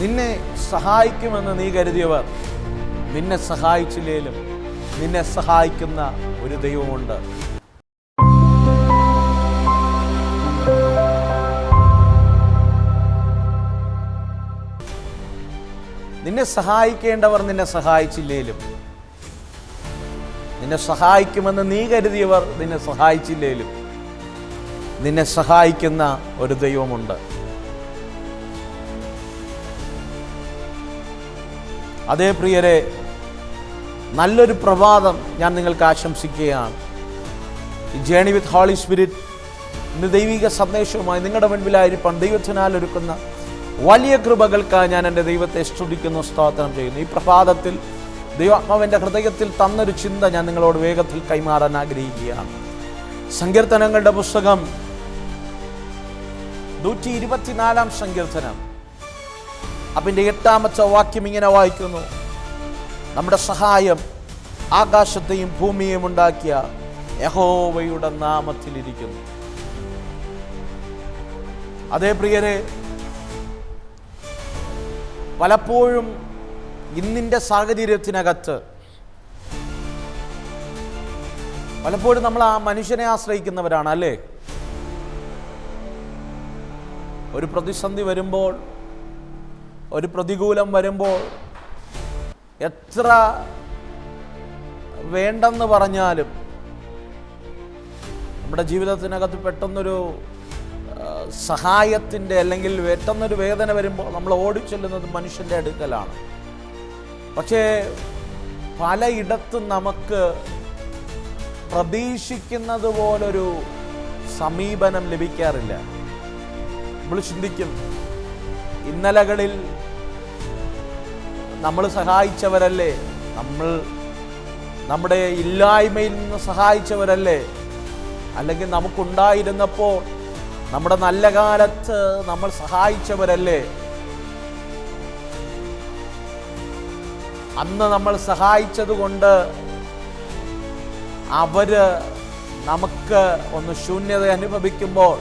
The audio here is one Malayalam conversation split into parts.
നിന്നെ സഹായിക്കുമെന്ന് നീ കരുതിയവർ നിന്നെ സഹായിച്ചില്ലേലും നിന്നെ സഹായിക്കുന്ന ഒരു ദൈവമുണ്ട്. നിന്നെ സഹായിക്കേണ്ടവർ നിന്നെ സഹായിച്ചില്ലേലും. നിന്നെ സഹായിക്കുമെന്ന് നീ കരുതിയവർ നിന്നെ സഹായിച്ചില്ലേലും. നിന്നെ സഹായിക്കുന്ന ഒരു ദൈവമുണ്ട്. അതേ പ്രിയരെ നല്ലൊരു പ്രഭാതം ഞാൻ നിങ്ങൾക്ക് ആശംസിക്കുകയാണ്. ജേണി വിത്ത് ഹോളി സ്പിരിറ്റ് ഇന്ന് ദൈവിക സന്ദേശവുമായി നിങ്ങളുടെ മുൻപിലായിരിക്കാൻ ദൈവത്തിനാൽ ഒരുക്കുന്ന വലിയ കൃപകൾക്കായി ഞാൻ എന്റെ ദൈവത്തെ സ്തുതിക്കുന്നു സ്തോത്രം ചെയ്യുന്നു. ഈ പ്രഭാതത്തിൽ ദൈവാത്മാവിന്റെ ഹൃദയത്തിൽ തന്നൊരു ചിന്ത ഞാൻ നിങ്ങളോട് വേഗത്തിൽ കൈമാറാൻ ആഗ്രഹിക്കുകയാണ്. സങ്കീർത്തനങ്ങളുടെ പുസ്തകം നൂറ്റി ഇരുപത്തിനാലാം സങ്കീർത്തനം. അതിന്റെ എട്ടാമത്തെ വാക്യം ഇങ്ങനെ വായിക്കുന്നു. നമ്മുടെ സഹായം ആകാശത്തെയും ഭൂമിയെയും ഉണ്ടാക്കിയ യഹോവയുടെ നാമത്തിലിരിക്കുന്നു. അതേ പ്രിയരെ പലപ്പോഴും ഇന്നിന്റെ സാഹചര്യത്തിനകത്ത് പലപ്പോഴും നമ്മൾ ആ മനുഷ്യനെ ആശ്രയിക്കുന്നവരാണ് അല്ലേ? ഒരു പ്രതിസന്ധി വരുമ്പോൾ ഒരു പ്രതികൂലം വരുമ്പോൾ എത്ര വേണ്ടെന്ന് പറഞ്ഞാലും നമ്മുടെ ജീവിതത്തിനകത്ത് പെട്ടെന്നൊരു സഹായത്തിന്റെ അല്ലെങ്കിൽ പെട്ടെന്നൊരു വേദന വരുമ്പോൾ നമ്മൾ ഓടിച്ചെല്ലുന്നത് മനുഷ്യന്റെ അടുക്കലാണ്. പക്ഷേ പലയിടത്തും നമുക്ക് പ്രതീക്ഷിക്കുന്നത് പോലൊരു സമീപനം ലഭിക്കാറില്ല. നമ്മൾ ചിന്തിക്കും ഇന്നലകളിൽ നമ്മൾ സഹായിച്ചവരല്ലേ? നമ്മൾ നമ്മുടെ ഇല്ലായ്മയിൽ നിന്ന് സഹായിച്ചവരല്ലേ? അല്ലെങ്കിൽ നമുക്കുണ്ടായിരുന്നപ്പോൾ നമ്മുടെ നല്ല കാലത്ത് നമ്മൾ സഹായിച്ചവരല്ലേ? അന്ന് നമ്മൾ സഹായിച്ചതുകൊണ്ട് അവർ നമുക്ക് ഒന്ന് ശൂന്യത അനുഭവിക്കുമ്പോൾ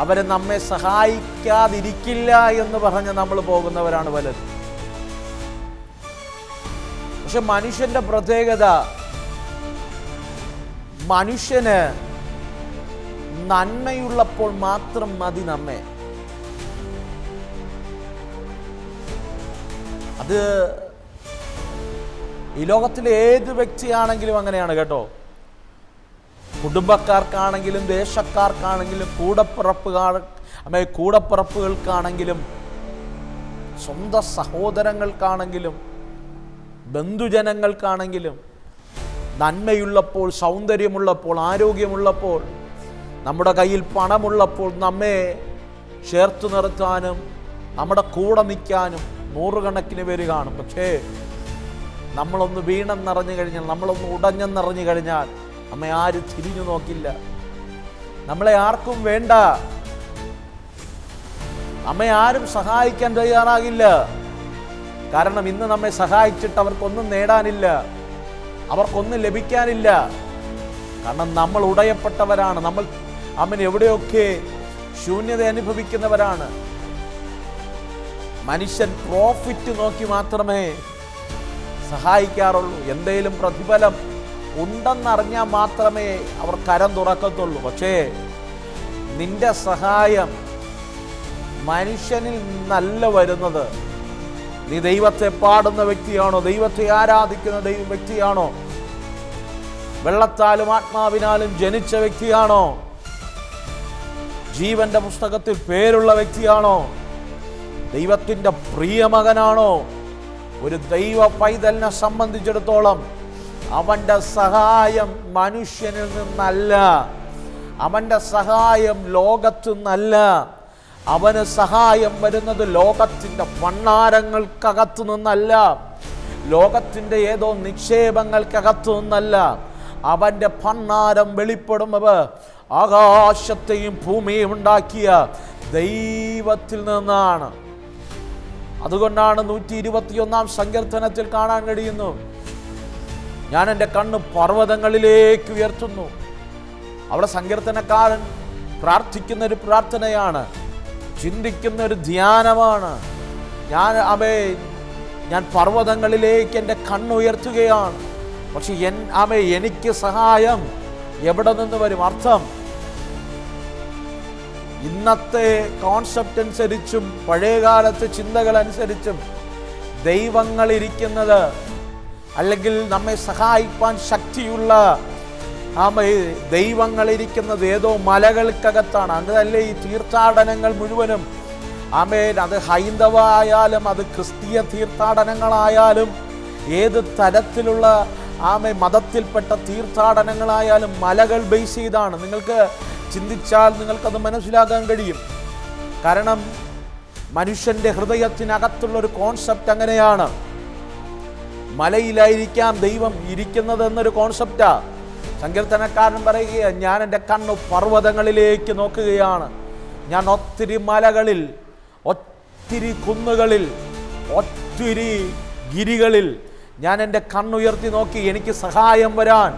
അവരെ നമ്മെ സഹായിക്കാതിരിക്കില്ല എന്ന് പറഞ്ഞ് നമ്മൾ പോകുന്നവരാണ് പലരും. പക്ഷെ മനുഷ്യന്റെ പ്രത്യേകത മനുഷ്യന് നന്മയുള്ളപ്പോൾ മാത്രം മതി നമ്മെ. അത് ഈ ലോകത്തിലെ ഏത് വ്യക്തിയാണെങ്കിലും അങ്ങനെയാണ് കേട്ടോ. കുടുംബക്കാർക്കാണെങ്കിലും ദേശക്കാർക്കാണെങ്കിലും കൂടപ്പിറപ്പുകാർ അമ്മേ കൂടപ്പിറപ്പുകൾക്കാണെങ്കിലും സ്വന്തം സഹോദരങ്ങൾക്കാണെങ്കിലും ബന്ധുജനങ്ങൾക്കാണെങ്കിലും നന്മയുള്ളപ്പോൾ സൗന്ദര്യമുള്ളപ്പോൾ ആരോഗ്യമുള്ളപ്പോൾ നമ്മുടെ കയ്യിൽ പണമുള്ളപ്പോൾ നമ്മെ ചേർത്ത് നിർത്താനും നമ്മുടെ കൂടെ നിൽക്കാനും നൂറുകണക്കിന് പേര് കാണും. പക്ഷേ നമ്മളൊന്ന് വീണെന്നറിഞ്ഞു കഴിഞ്ഞാൽ നമ്മളൊന്ന് ഉടഞ്ഞെന്നറിഞ്ഞു കഴിഞ്ഞാൽ നമ്മെ ആരും തിരിഞ്ഞു നോക്കില്ല. നമ്മളെ ആർക്കും വേണ്ട. നമ്മെ ആരും സഹായിക്കാൻ തയ്യാറാകില്ല. കാരണം ഇന്ന് നമ്മെ സഹായിച്ചിട്ട് അവർക്കൊന്നും നേടാനില്ല. അവർക്കൊന്നും ലഭിക്കാനില്ല. കാരണം നമ്മൾ ഉടയപ്പെട്ടവരാണ്. നമ്മൾ അമ്മൻ എവിടെയൊക്കെ ശൂന്യത അനുഭവിക്കുന്നവരാണ്. മനുഷ്യൻ പ്രോഫിറ്റ് നോക്കി മാത്രമേ സഹായിക്കാറുള്ളൂ. എന്തേലും പ്രതിഫലം ഉണ്ടെന്നറിഞ്ഞാൽ മാത്രമേ അവർ കരം തുറക്കത്തുള്ളൂ. പക്ഷേ നിന്റെ സഹായം മനുഷ്യനിൽ നിന്നല്ല വരുന്നത്. നീ ദൈവത്തെ പാടുന്ന വ്യക്തിയാണോ? ദൈവത്തെ ആരാധിക്കുന്ന ദൈവ വ്യക്തിയാണോ? വെള്ളത്താലും ആത്മാവിനാലും ജനിച്ച വ്യക്തിയാണോ? ജീവന്റെ പുസ്തകത്തിൽ പേരുള്ള വ്യക്തിയാണോ? ദൈവത്തിന്റെ പ്രിയമകനാണോ? ഒരു ദൈവ പൈതലിനെ സംബന്ധിച്ചിടത്തോളം അവന്റെ സഹായം മനുഷ്യനിൽ നിന്നല്ല. അവന്റെ സഹായം ലോകത്തു നിന്നല്ല അവന് സഹായം വരുന്നത് ലോകത്തിന്റെ ഭണ്ണാരങ്ങൾക്കകത്തു നിന്നല്ല. ലോകത്തിന്റെ ഏതോ നിക്ഷേപങ്ങൾക്കകത്തു നിന്നല്ല. അവന്റെ ഭണ്ണാരം വെളിപ്പെടുമ്പോൾ ആകാശത്തെയും ഭൂമിയും ഉണ്ടാക്കിയ ദൈവത്തിൽ നിന്നാണ്. അതുകൊണ്ടാണ് നൂറ്റി ഇരുപത്തിയൊന്നാം സങ്കീർത്തനത്തിൽ കാണാൻ കഴിയുന്നു. ഞാൻ എന്റെ കണ്ണ് പർവതങ്ങളിലേക്ക് ഉയർത്തുന്നു. അവിടെ സങ്കീർത്തനക്കാരൻ പ്രാർത്ഥിക്കുന്ന ഒരു പ്രാർത്ഥനയാണ്. ചിന്തിക്കുന്ന ഒരു ധ്യാനമാണ്. ഞാൻ അമേ ഞാൻ പർവതങ്ങളിലേക്ക് എന്റെ കണ്ണുയർത്തുകയാണ് പക്ഷെ എൻ അമേ എനിക്ക് സഹായം എവിടെ നിന്ന് വരും? അർത്ഥം ഇന്നത്തെ കോൺസെപ്റ്റ് അനുസരിച്ചും പഴയകാലത്തെ ചിന്തകൾ അനുസരിച്ചും ദൈവങ്ങൾ ഇരിക്കുന്നത് അല്ലെങ്കിൽ നമ്മെ സഹായിപ്പാൻ ശക്തിയുള്ള ആ ദൈവങ്ങൾ ഇരിക്കുന്നത് ഏതോ മലകൾക്കകത്താണ്. അങ്ങനല്ലേ ഈ തീർത്ഥാടനങ്ങൾ മുഴുവനും? ആമേൻ. അത് ഹൈന്ദവ ആയാലും അത് ക്രിസ്തീയ തീർത്ഥാടനങ്ങളായാലും ഏത് തരത്തിലുള്ള ആമെ മതത്തിൽപ്പെട്ട തീർത്ഥാടനങ്ങളായാലും മലകൾ ബേസ് ചെയ്താണ്. നിങ്ങൾക്ക് ചിന്തിച്ചാൽ നിങ്ങൾക്കത് മനസ്സിലാക്കാൻ കഴിയും. കാരണം മനുഷ്യന്റെ ഹൃദയത്തിനകത്തുള്ളൊരു കോൺസെപ്റ്റ് അങ്ങനെയാണ്. മലയിലായിരിക്കാം ദൈവം ഇരിക്കുന്നത് എന്നൊരു കോൺസെപ്റ്റാ സങ്കീർത്തനക്കാരൻ പറയുക ഞാൻ എന്റെ കണ്ണ് പർവതങ്ങളിലേക്ക് നോക്കുകയാണ്. ഞാൻ ഒത്തിരി മലകളിൽ ഒത്തിരി കുന്നുകളിൽ ഒത്തിരി ഗിരികളിൽ ഞാൻ എന്റെ കണ്ണുയർത്തി നോക്കി എനിക്ക് സഹായം വരാൻ.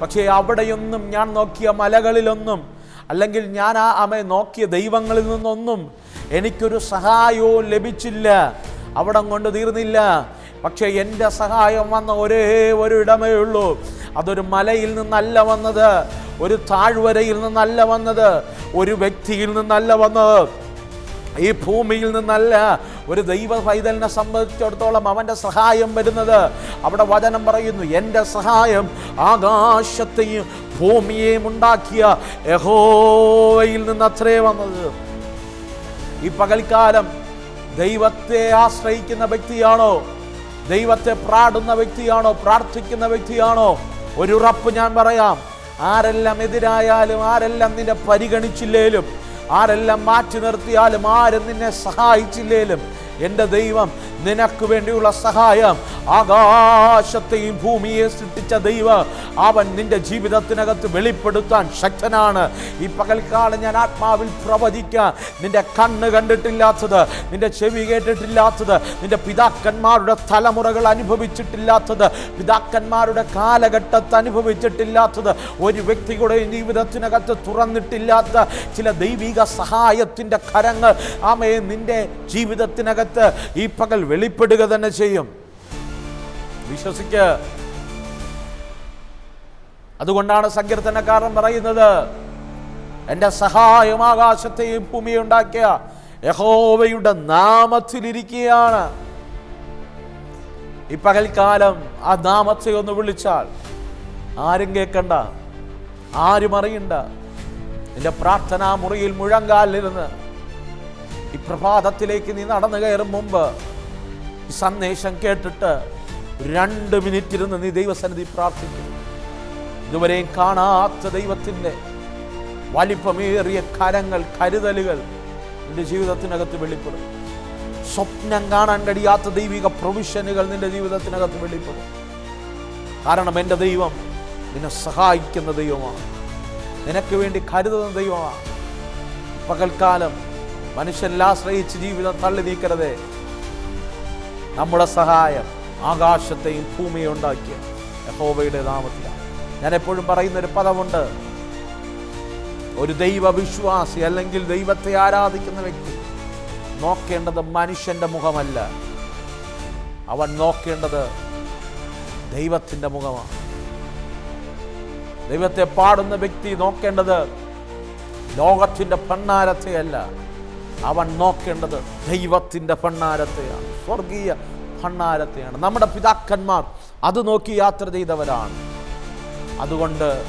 പക്ഷേ അവിടെയൊന്നും ഞാൻ നോക്കിയ മലകളിലൊന്നും അല്ലെങ്കിൽ ഞാൻ ആ അമ്മയെ നോക്കിയ ദൈവങ്ങളിൽ നിന്നൊന്നും എനിക്കൊരു സഹായവും ലഭിച്ചില്ല. അവിടം കൊണ്ട് തീർന്നില്ല. പക്ഷേ എന്റെ സഹായം വന്ന ഒരേ ഒരു ഇടമേ ഉള്ളൂ. അതൊരു മലയിൽ നിന്നല്ല വന്നത് ഒരു താഴ്വരയിൽ നിന്നല്ല വന്നത് ഒരു വ്യക്തിയിൽ നിന്നല്ല വന്നത്. ഈ ഭൂമിയിൽ നിന്നല്ല ഒരു ദൈവ പൈതലിനെ സംബന്ധിച്ചിടത്തോളം അവന്റെ സഹായം വരുന്നത്. അവിടെ വചനം പറയുന്നു എന്റെ സഹായം ആകാശത്തെയും ഭൂമിയെയും ഉണ്ടാക്കിയ യഹോയിൽ നിന്ന് അത്രേ വന്നത്. ഈ പകൽക്കാലം ദൈവത്തെ ആശ്രയിക്കുന്ന വ്യക്തിയാണോ? ദൈവത്തെ പ്രാടുന്ന വ്യക്തിയാണോ? പ്രാർത്ഥിക്കുന്ന വ്യക്തിയാണോ? ഒരു ഉറപ്പ് ഞാൻ പറയാം. ആരെല്ലാം എതിരായാലും ആരെല്ലാം നിന്നെ പരിഗണിച്ചില്ലേലും ആരെല്ലാം മാറ്റി നിർത്തിയാലും ആരും നിന്നെ സഹായിച്ചില്ലേലും എന്റെ ദൈവം നിനക്ക് വേണ്ടിയുള്ള സഹായം. ആകാശത്തെയും ഭൂമിയെ സൃഷ്ടിച്ച ദൈവം അവൻ നിന്റെ ജീവിതത്തിനകത്ത് വെളിപ്പെടുത്താൻ ശക്തനാണ്. ഈ പകൽക്കാലം ഞാൻ ആത്മാവിൽ പ്രവചിക്കാൻ നിന്റെ കണ്ണ് കണ്ടിട്ടില്ലാത്തത് നിന്റെ ചെവി കേട്ടിട്ടില്ലാത്തത് നിന്റെ പിതാക്കന്മാരുടെ തലമുറകൾ അനുഭവിച്ചിട്ടില്ലാത്തത് പിതാക്കന്മാരുടെ കാലഘട്ടത്ത് അനുഭവിച്ചിട്ടില്ലാത്തത് ഒരു വ്യക്തിയുടെ ജീവിതത്തിനകത്ത് തുറന്നിട്ടില്ലാത്ത ചില ദൈവിക സഹായത്തിന്റെ കരങ്ങൾ. ആമയെ നിന്റെ ജീവിതത്തിനകത്ത് ഈ പകൽ വെളിപ്പെടുക തന്നെ ചെയ്യും. വിശ്വസിക്ക്. അതുകൊണ്ടാണ് സങ്കീർത്തനക്കാരൻ പറയുന്നത് എന്റെ സഹായം ആകാശത്തെയും ഭൂമിയും ഉണ്ടാക്കിയ യഹോവയുടെ നാമത്തിലിരിക്കുകയാണ്. ഈ പകൽക്കാലം ആ നാമത്തെ ഒന്ന് വിളിച്ചാൽ ആരും കേൾക്കണ്ട ആരും അറിയണ്ട. നിന്റെ പ്രാർത്ഥനാ മുറിയിൽ മുഴങ്കാലിരുന്ന് ഈ പ്രഭാതത്തിലേക്ക് നീ നടന്നു കയറും മുമ്പ് ഈ സന്ദേശം കേട്ടിട്ട് രണ്ട് മിനിറ്റ് ഇരുന്ന് നീ ദൈവസന്നിധി പ്രാർത്ഥിക്കും. ഇതുവരെയും കാണാത്ത ദൈവത്തിന്റെ വലിപ്പമേറിയ കരങ്ങൾ കരുതലുകൾ നിന്റെ ജീവിതത്തിനകത്ത് വെളിപ്പെടും. സ്വപ്നം കാണാൻ കഴിയാത്ത ദൈവിക പ്രൊവിഷനുകൾ നിന്റെ ജീവിതത്തിനകത്ത് വെളിപ്പെടും. കാരണം എന്റെ ദൈവം നിന്നെ സഹായിക്കുന്ന ദൈവമാണ്. നിനക്ക് വേണ്ടി കരുതുന്ന ദൈവമാണ്. പകൽക്കാലം മനുഷ്യരിൽ ആശ്രയിച്ച് ജീവിതം തള്ളി നീക്കരുതേ നമ്മുടെ സഹായം ആകാശത്തെയും ഭൂമിയും ഉണ്ടാക്കിയ യഹോവയുടെ നാമത്തിലാണ്. ഞാൻ എപ്പോഴും പറയുന്ന ഒരു പദമുണ്ട്. ഒരു ദൈവവിശ്വാസി അല്ലെങ്കിൽ ദൈവത്തെ ആരാധിക്കുന്ന വ്യക്തി നോക്കേണ്ടത് മനുഷ്യന്റെ മുഖമല്ല. അവൻ നോക്കേണ്ടത് ദൈവത്തിന്റെ മുഖമാണ്. ദൈവത്തെ പാടുന്ന വ്യക്തി നോക്കേണ്ടത് ലോകത്തിന്റെ ഭണ്ണാരത്തെയല്ല അവൻ നോക്കേണ്ടത് ദൈവത്തിന്റെ ഭണ്ണാരത്തെയാണ് സ്വർഗീയ ഭണ്ണാരത്തെയാണ് നമ്മുടെ പിതാക്കന്മാർ അത് നോക്കി യാത്ര ചെയ്തവരാണ്. അതുകൊണ്ട്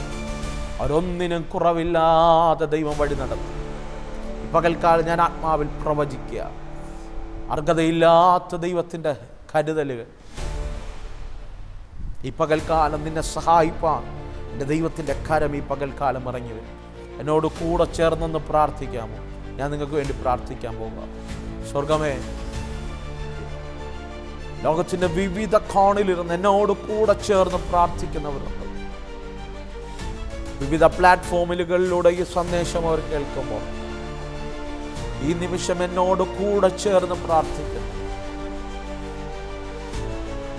അവരൊന്നിനും കുറവില്ലാതെ ദൈവം വഴി നടത്തും പകൽക്കാലം ഞാൻ ആത്മാവിൽ പ്രവചിക്കുക. അർഹതയില്ലാത്ത ദൈവത്തിന്റെ കരുതലുകൾ. ഈ പകൽക്കാലം നിന്നെ സഹായിപ്പാൻ എന്റെ ദൈവത്തിന്റെ കരം ഈ പകൽക്കാലം ഇറങ്ങി വരും. എന്നോട് കൂടെ ചേർന്നൊന്ന് പ്രാർത്ഥിക്കാമോ? ഞാൻ നിങ്ങൾക്ക് വേണ്ടി പ്രാർത്ഥിക്കാൻ പോവുക സ്വർഗമേ ലോകത്തിന്റെ വിവിധ കോണിലിരുന്ന് എന്നോട് കൂടെ ചേർന്ന് പ്രാർത്ഥിക്കുന്നവരുണ്ട്. വിവിധ പ്ലാറ്റ്ഫോമിലുകളിലൂടെ ഈ സന്ദേശം അവർ കേൾക്കുമ്പോൾ ഈ നിമിഷം എന്നോട് കൂടെ ചേർന്ന് പ്രാർത്ഥിക്കുന്നു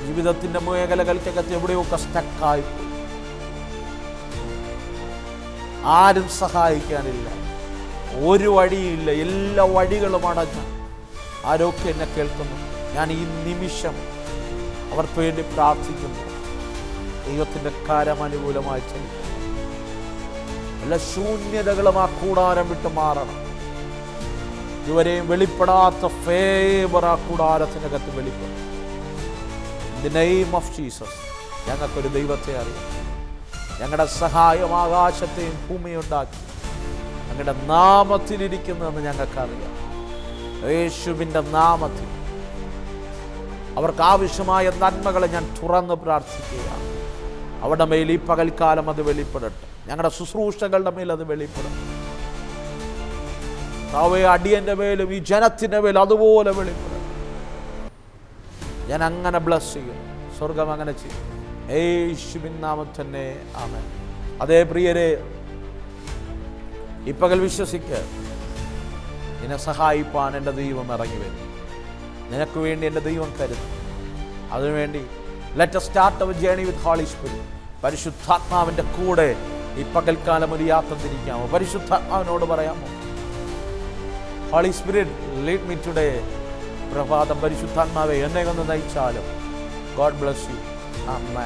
ജീവിതത്തിന്റെ മേഖലകൾക്കകത്ത് എവിടെയൊക്കെ സ്റ്റക്കായി ആരും സഹായിക്കാനില്ല. ഒരു വഴിയില്ല എല്ലാ വഴികളും അടഞ്ഞു. ആരൊക്കെ എന്നെ കേൾക്കുന്നു? ഞാൻ ഈ നിമിഷം അവർക്ക് വേണ്ടി പ്രാർത്ഥിക്കുന്നു. ദൈവത്തിന്റെ കാരം അനുകൂലമായി എല്ലാ ശൂന്യതകളും ആ കൂടാരം വിട്ട് മാറണം. ഇതുവരെയും വെളിപ്പെടാത്ത ഫേവർ ആ കൂടാരത്തിനകത്ത് വെളിപ്പെടും. ദി നെയിം ഓഫ് ജീസസ് ഞങ്ങൾക്കൊരു ദൈവത്തെ അറിയാം. ഞങ്ങളുടെ സഹായം ആകാശത്തെയും ഭൂമിയും ഉണ്ടാക്കി നാമത്തിലിരിക്കുന്നതെന്ന് ഞങ്ങൾക്കറിയാം. യേശുവിന്റെ നാമത്തിൽ. അവർക്ക് ആവശ്യമായ നന്മകളെ ഞാൻ തുറന്ന് പ്രാർത്ഥിക്കുകയാണ്. അവിടെ മേൽ ഈ പകൽക്കാലം അത് വെളിപ്പെടട്ടെ. ഞങ്ങളുടെ ശുശ്രൂഷകളുടെ മേൽ അത് വെളിപ്പെടട്ടെ. താവേ അടിയന്റെ മേലും ഈ ജനത്തിന്റെ മേലും അതുപോലെ വെളിപ്പെടട്ടെ. ഞാൻ അങ്ങനെ ബ്ലസ് ചെയ്യും സ്വർഗം അങ്ങനെ ചെയ്യും യേശുവിൻ നാമം തന്നെ. ആമൻ. അതേ പ്രിയരെ ഈ പകൽ വിശ്വസിക്ക്. നിന്നെ സഹായിപ്പാൻ എന്റെ ദൈവം ഇറങ്ങി വരും. നിനക്ക് വേണ്ടി എന്റെ ദൈവം കരുതും. അതിനുവേണ്ടി let start our journey with holy spirit പരിശുദ്ധാത്മാവിന്റെ കൂടെ ഈ പകൽക്കാലം ഒരു യാത്ര തിരിക്കാമോ? പരിശുദ്ധാത്മാവിനോട് പറയാമോ? Holy spirit lead me today പ്രഭാതം പരിശുദ്ധാത്മാവെ എന്നെ ഒന്ന് നയിച്ചാലും. ഗോഡ് ബ്ലസ് യു അമ്മ